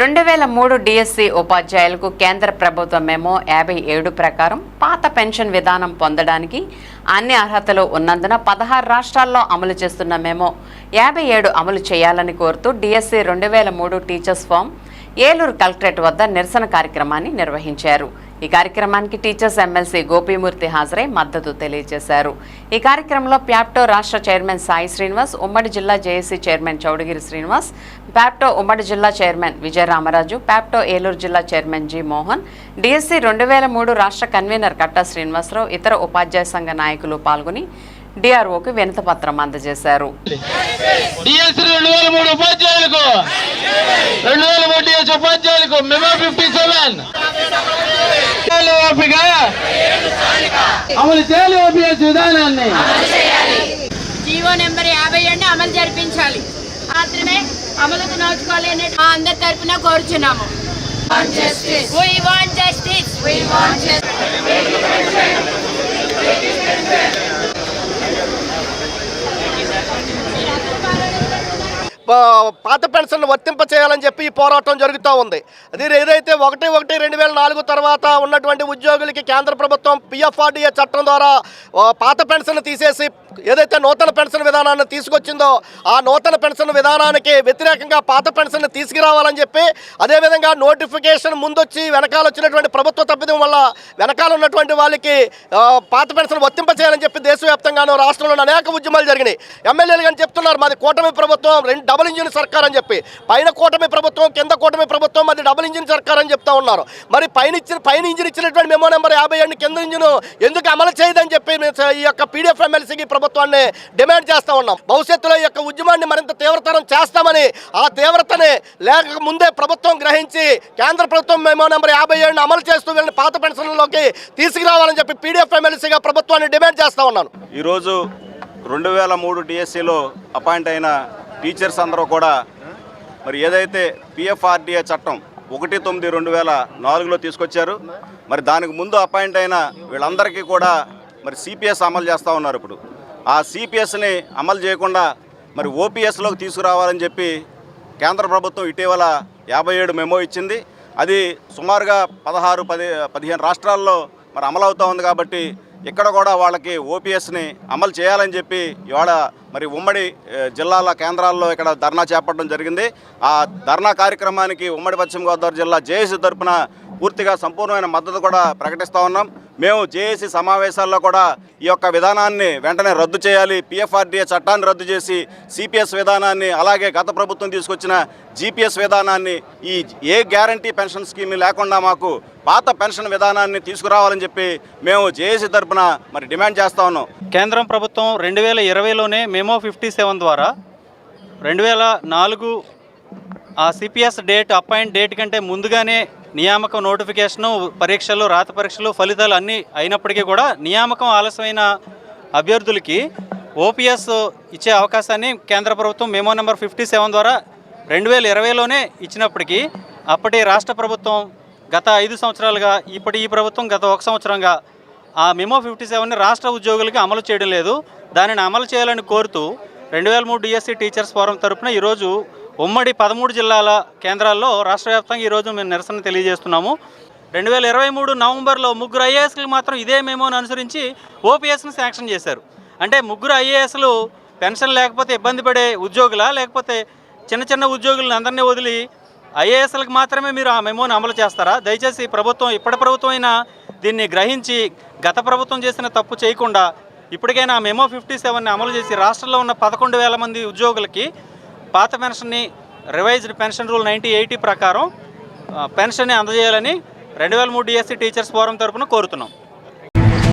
రెండు వేల మూడు డిఎస్సి ఉపాధ్యాయులకు కేంద్ర ప్రభుత్వ మెమో యాభై ఏడు ప్రకారం పాత పెన్షన్ విధానం పొందడానికి అన్ని అర్హతలు ఉన్నందున పదహారు రాష్ట్రాల్లో అమలు చేస్తున్న మెమో యాభై ఏడు అమలు చేయాలని కోరుతూ డిఎస్సి రెండు వేల మూడు టీచర్స్ ఫామ్ ఏలూరు కలెక్టరేట్ వద్ద నిరసన కార్యక్రమాన్ని నిర్వహించారు. ఈ కార్యక్రమానికి టీచర్స్ ఎమ్మెల్సీ గోపీమూర్తి హాజరై మద్దతు తెలియజేశారు. ఈ కార్యక్రమంలో ప్యాప్టో రాష్ట్ర చైర్మన్ సాయి శ్రీనివాస్ ఉమ్మడి జిల్లా JAC chairman Choudagiri Srinivas FAPTO ఉమ్మడి జిల్లా చైర్మన్ విజయ రామరాజు ప్యాప్టో ఏలూరు జిల్లా చైర్మన్ జి మోహన్ డిఎస్సీ రెండు వేల మూడు రాష్ట్ర కన్వీనర్ కట్టా శ్రీనివాసరావు ఇతర ఉపాధ్యాయ సంఘ నాయకులు పాల్గొని డిఆర్ఓకి వినతిపత్రం అందజేశారు. ఉపాధ్యాయులకు రెండు వేల ఉపాధ్యాయులకు మెమో ఫిఫ్టీ సెవెన్. అమలు చేయాలి ఓపీఎస్ విధానాన్ని. జీవో నెంబర్ యాభై ఏడుని అమలు జరిపించాలి. మాత్రమే అమలుకు నోచుకోవాలి అందరి తరపున కోరుచున్నాము. We want justice. We want justice. పా- పాత పెన్షన్ వర్తింప చేయాలని చెప్పి ఈ పోరాటం జరుగుతూ ఉంది. అది ఏదైతే ఒకటి ఒకటి రెండు వేల నాలుగు తర్వాత ఉన్నటువంటి ఉద్యోగులకి కేంద్ర ప్రభుత్వం పిఎఫ్ఆర్డిఏ చట్టం ద్వారా పాత పెన్షన్ తీసేసి ఏదైతే నూతన పెన్షన్ విధానాన్ని తీసుకొచ్చిందో ఆ నూతన పెన్షన్ విధానానికి వ్యతిరేకంగా పాత పెన్షన్ తీసుకురావాలని చెప్పి అదేవిధంగా నోటిఫికేషన్ ముందొచ్చి వెనకాల వచ్చినటువంటి ప్రభుత్వ తప్పిదం వల్ల వెనకాల ఉన్నటువంటి వాళ్ళకి పాత పెన్షన్ వర్తింప చేయాలని చెప్పి దేశవ్యాప్తంగాను రాష్ట్రంలో అనేక ఉద్యమాలు జరిగినాయి. ఎమ్మెల్యేలు కానీ చెప్తున్నారు మాది కూటమి ప్రభుత్వం రెండు డబుల్ ఇంజిన్ సర్కార్ అని చెప్పి. పైన కూటమి ప్రభుత్వం కింద కూటమి ప్రభుత్వం మరి డబుల్ ఇంజిన్ సర్కార్ అని చెప్తా ఉన్నారు. మరి పైన ఇచ్చిన పైన ఇంజిన్ ఇచ్చినటువంటి మెమో నెంబర్ యాభై ఏడు కింద ఇంజిన్ ఎందుకు అమలు చేయదని చెప్పి ఈ యొక్క పీడిఎఫ్ ఎమ్మెల్సీకి ప్రభుత్వాన్ని డిమాండ్ చేస్తా ఉన్నాం. భవిష్యత్తులో ఈ యొక్క ఉద్యమాన్ని మరింత తీవ్రతరం చేస్తామని ఆ తీవ్రతని లేక ముందే ప్రభుత్వం గ్రహించి కేంద్ర ప్రభుత్వం మెమో నెంబర్ యాభై ఏడును అమలు చేస్తూ వీళ్ళని పాత పెన్షన్లలోకి తీసుకురావాలని చెప్పి పీడిఎఫ్ ఎమ్మెల్సీగా ప్రభుత్వాన్ని డిమాండ్ చేస్తా ఉన్నాను. ఈరోజు రెండు వేల మూడు డిఎస్సిలో అపాయింట్ అయిన టీచర్స్ అందరూ కూడా మరి ఏదైతే పిఎఫ్ఆర్డిఏ చట్టం ఒకటి తొమ్మిది రెండు వేల నాలుగులో తీసుకొచ్చారు మరి దానికి ముందు అపాయింట్ అయిన వీళ్ళందరికీ కూడా మరి సిపిఎస్ అమలు చేస్తూ ఉన్నారు ఇప్పుడు. ఆ సిపిఎస్ని అమలు చేయకుండా మరి ఓపీఎస్లోకి తీసుకురావాలని చెప్పి కేంద్ర ప్రభుత్వం ఇటీవల యాభై ఏడు మెమో ఇచ్చింది. అది సుమారుగా పదహారు పది పదిహేను రాష్ట్రాల్లో మరి అమలవుతూ ఉంది కాబట్టి ఇక్కడ కూడా వాళ్ళకి ఓపీఎస్ని అమలు చేయాలని చెప్పి ఇవాళ మరి ఉమ్మడి జిల్లాల కేంద్రాల్లో ఇక్కడ ధర్నా చేపట్టడం జరిగింది. ఆ ధర్నా కార్యక్రమానికి ఉమ్మడి పశ్చిమ గోదావరి జిల్లా జేఏసీ తరపున పూర్తిగా సంపూర్ణమైన మద్దతు కూడా ప్రకటిస్తూ ఉన్నాం. మేము జేఏసీ సమావేశాల్లో కూడా ఈ యొక్క విధానాన్ని వెంటనే రద్దు చేయాలి పిఎఫ్ఆర్డీఏ చట్టాన్ని రద్దు చేసి సిపిఎస్ విధానాన్ని అలాగే గత ప్రభుత్వం తీసుకొచ్చిన జీపీఎస్ విధానాన్ని ఈ ఏ గ్యారంటీ పెన్షన్ స్కీమ్ లేకుండా మాకు పాత పెన్షన్ విధానాన్ని తీసుకురావాలని చెప్పి మేము జేఏసీ తరఫున మరి డిమాండ్ చేస్తా ఉన్నాం. కేంద్రం ప్రభుత్వం రెండు వేల ఇరవైలోనే మెమో ఫిఫ్టీ సెవెన్ ద్వారా రెండు వేల నాలుగు ఆ సిపిఎస్ డేట్ అపాయింట్ డేట్ కంటే ముందుగానే నియామకం నోటిఫికేషను పరీక్షలు రాత పరీక్షలు ఫలితాలు అన్నీ అయినప్పటికీ కూడా నియామకం ఆలస్యమైన అభ్యర్థులకి ఓపీఎస్ ఇచ్చే అవకాశాన్ని కేంద్ర ప్రభుత్వం మెమో నెంబర్ ఫిఫ్టీ సెవెన్ ద్వారా రెండు వేల ఇరవైలోనే ఇచ్చినప్పటికీ అప్పటి రాష్ట్ర ప్రభుత్వం గత ఐదు సంవత్సరాలుగా ఇప్పటి ఈ ప్రభుత్వం గత ఒక సంవత్సరంగా ఆ మెమో ఫిఫ్టీ సెవెన్ని రాష్ట్ర ఉద్యోగులకి అమలు చేయడం లేదు. దానిని అమలు చేయాలని కోరుతూ రెండు వేల మూడు డిఎస్సి టీచర్స్ ఫోరం తరపున ఈరోజు ఉమ్మడి పదమూడు జిల్లాల కేంద్రాల్లో రాష్ట్ర వ్యాప్తంగా ఈరోజు మేము నిరసన తెలియజేస్తున్నాము. రెండు వేల ఇరవై మూడు నవంబర్లో ముగ్గురు ఐఏఎస్లకు మాత్రం ఇదే మెమోను అనుసరించి ఓపీఎస్ని శాంక్షన్ చేశారు. అంటే ముగ్గురు ఐఏఎస్లు పెన్షన్ లేకపోతే ఇబ్బంది పడే ఉద్యోగులా లేకపోతే చిన్న చిన్న ఉద్యోగులను అందరినీ వదిలి ఐఏఎస్లకు మాత్రమే మీరు ఆ మెమోని అమలు చేస్తారా? దయచేసి ప్రభుత్వం ఇప్పటి ప్రభుత్వం అయినా దీన్ని గ్రహించి గత ప్రభుత్వం చేసిన తప్పు చేయకుండా ఇప్పటికైనా మెమో ఫిఫ్టీ సెవెన్ని అమలు చేసి రాష్ట్రంలో ఉన్న పదకొండు వేల మంది ఉద్యోగులకి పాత పెన్షన్ని revised pension rule ninety eighty ప్రకారం పెన్షన్ని అందజేయాలని రెండు వేల మూడు డిఎస్సీ టీచర్స్ ఫోరం తరఫున కోరుతున్నాం.